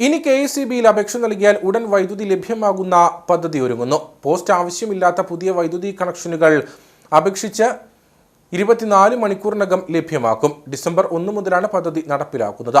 ഇനി K S ബിയിൽ അപേക്ഷ നൽകിയാൽ ഉടൻ വൈദ്യുതി ലഭ്യമാകുന്ന പദ്ധതി ഒരുങ്ങുന്നു. പോസ്റ്റ് ആവശ്യമില്ലാത്ത പുതിയ വൈദ്യുതി കണക്ഷനുകൾ അപേക്ഷിച്ച് ഇരുപത്തിനാല് മണിക്കൂറിനകം ലഭ്യമാക്കും. ഡിസംബർ ഒന്ന് മുതലാണ് പദ്ധതി നടപ്പിലാക്കുന്നത്.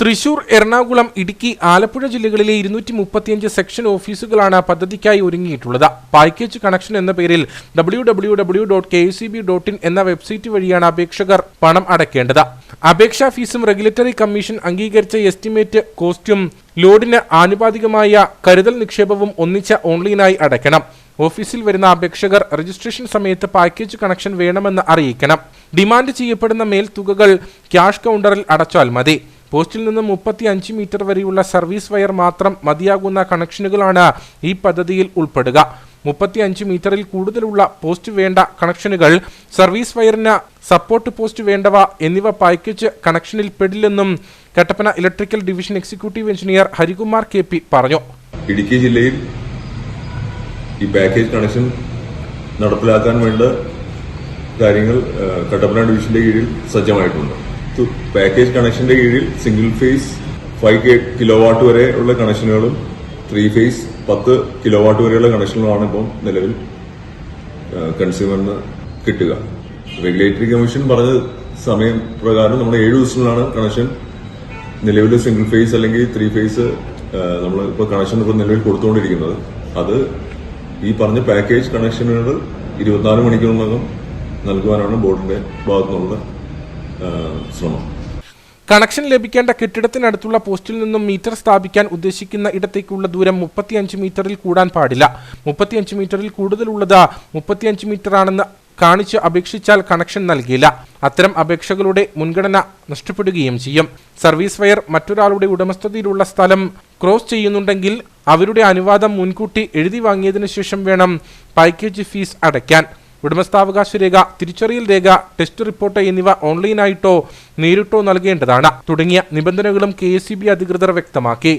തൃശൂർ എറണാകുളം ഇടുക്കി ആലപ്പുഴ ജില്ലകളിലെ ഇരുന്നൂറ്റി മുപ്പത്തിയഞ്ച് സെക്ഷൻ ഓഫീസുകളാണ് പദ്ധതിക്കായി ഒരുങ്ങിയിട്ടുള്ളത്. പാക്കേജ് കണക്ഷൻ എന്ന പേരിൽ W dot K C B dot in എന്ന വെബ്സൈറ്റ് വഴിയാണ് അപേക്ഷകർ പണം അടയ്ക്കേണ്ടത്. അപേക്ഷാ ഫീസും റെഗുലേറ്ററി കമ്മീഷൻ അംഗീകരിച്ച എസ്റ്റിമേറ്റ് കോസ്റ്റും ലോഡിന് ആനുപാതികമായ കരുതൽ നിക്ഷേപവും ഒന്നിച്ച് ഓൺലൈനായി അടയ്ക്കണം. ഓഫീസിൽ വരുന്ന അപേക്ഷകർ രജിസ്ട്രേഷൻ സമയത്ത് പാക്കേജ് കണക്ഷൻ വേണമെന്ന് അറിയിക്കണം. ഡിമാൻഡ് ചെയ്യപ്പെടുന്ന മേൽത്തുകകൾ ക്യാഷ് കൗണ്ടറിൽ അടച്ചാൽ മതി. പോസ്റ്റിൽ നിന്ന് മുപ്പത്തി അഞ്ച് മീറ്റർ വരെയുള്ള സർവീസ് വയർ മാത്രം മതിയാകുന്ന കണക്ഷനുകളാണ് ഈ പദ്ധതിയിൽ ഉൾപ്പെടുക. മുപ്പത്തി അഞ്ച് മീറ്ററിൽ കൂടുതലുള്ള പോസ്റ്റ് വേണ്ട കണക്ഷനുകൾ സർവീസ് വയറിന് സപ്പോർട്ട് പോസ്റ്റ് വേണ്ടവ എന്നിവ പാക്കേജ് കണക്ഷനിൽ പെടില്ലെന്നും Kattappana electrical division executive engineer Harikumar K P പറഞ്ഞു. ഇടുക്കി ജില്ലയിൽ ഈ പാക്കേജ് കണക്ഷൻ നടപ്പിലാക്കാൻ വേണ്ട കാര്യങ്ങൾ കട്ടപ്പന ഡിവിഷന്റെ കീഴിൽ സജ്ജമായിട്ടുണ്ട്. പാക്കേജ് കണക്ഷന്റെ കീഴിൽ single phase five kilowatt വരെ ഉള്ള കണക്ഷനുകളും ത്രീ ഫേസ് പത്ത് കിലോ വാട്ട് വരെയുള്ള കണക്ഷനുകളാണ് ഇപ്പം നിലവിൽ കൺസ്യൂമറിന് കിട്ടുക. റെഗുലേറ്ററി കമ്മീഷൻ പറഞ്ഞ സമയം പ്രകാരം നമ്മൾ ഏഴ് ദിവസത്തിലാണ് കണക്ഷൻ നിലവിൽ സിംഗിൾ ഫേസ് അല്ലെങ്കിൽ ത്രീ ഫേസ് നമ്മൾ ഇപ്പോൾ കണക്ഷൻ ഇപ്പോൾ നിലവിൽ കൊടുത്തുകൊണ്ടിരിക്കുന്നത്. അത് ഈ പറഞ്ഞ പാക്കേജ് കണക്ഷനുകൾ ഇരുപത്തിനാല് മണിക്കൂറിനകം നൽകുവാനാണ് ബോർഡിന്റെ ഭാഗത്തു നിന്നുള്ള ആ, ശ്രമം. കണക്ഷൻ ലഭിക്കേണ്ട കെട്ടിടത്തിനടുത്തുള്ള പോസ്റ്റിൽ നിന്നും മീറ്റർ സ്ഥാപിക്കാൻ ഉദ്ദേശിക്കുന്ന ഇടത്തേക്കുള്ള ദൂരം മുപ്പത്തിയഞ്ച് മീറ്ററിൽ കൂടാൻ പാടില്ല. മുപ്പത്തിയഞ്ച് മീറ്ററിൽ കൂടുതലുള്ളത് മുപ്പത്തിയഞ്ച് മീറ്റർ ആണെന്ന് കാണിച്ച് അപേക്ഷിച്ചാൽ കണക്ഷൻ നൽകില്ല അത്തരം അപേക്ഷകളുടെ മുൻഗണന നഷ്ടപ്പെടുകയും ചെയ്യും. സർവീസ് വയർ മറ്റൊരാളുടെ ഉടമസ്ഥതയിലുള്ള സ്ഥലം ക്രോസ് ചെയ്യുന്നുണ്ടെങ്കിൽ അവരുടെ അനുവാദം മുൻകൂട്ടി എഴുതി വാങ്ങിയതിനു ശേഷം വേണം പാക്കേജ് ഫീസ് അടയ്ക്കാൻ. ഉടമസ്ഥാവകാശ രേഖ തിരിച്ചറിയൽ രേഖ ടെസ്റ്റ് റിപ്പോർട്ട് എന്നിവ ഓൺലൈനായിട്ടോ നേരിട്ടോ നൽകേണ്ടതാണ്. തുടങ്ങിയ നിബന്ധനകളും കെ അധികൃതർ വ്യക്തമാക്കി.